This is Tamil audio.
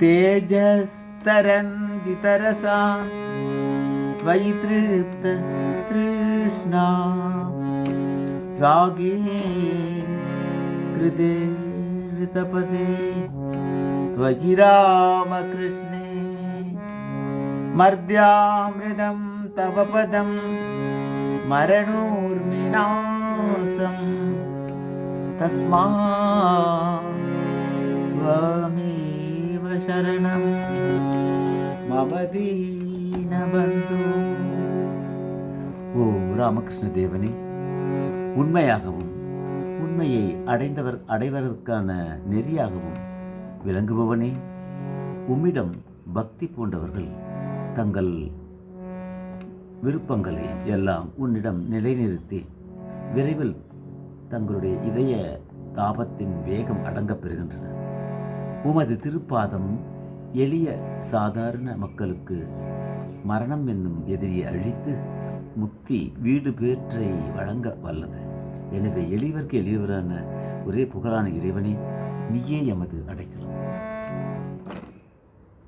तेजस्तरन्ति तरसा त्वयि तृप्त तृष्णा। रागे कृते ऋतपदे त्वयि रामकृष्णे। मर्द्यामृदं तव पदं मरणोर्मिनासम् तस्मा शरणं मम दीनबन्धु ஓ ராமகிருஷ்ண தேவனே உண்மையாகவும் உண்மையை அடைந்தவர் அடைவதற்கான நெறியாகவும் விளங்குபவனே உம்மிடம் பக்தி பூண்டவர்கள் தங்கள் விருப்பங்களை எல்லாம் உன்னிடம் நிலைநிறுத்தி விரைவில் தங்களுடைய இதய தாபத்தின் வேகம் அடங்கப் பெறுகின்றன உமது திருப்பாதம் எளிய சாதாரண மக்களுக்கு மரணம் என்னும் எதிரியை அழித்து முக்தி வீடு பேற்றை வழங்க வல்லது. எனவே எளியவர்க்கு எளியவரான ஒரே புகழான இறைவனே நீயே எமது அடைக்கலாம்.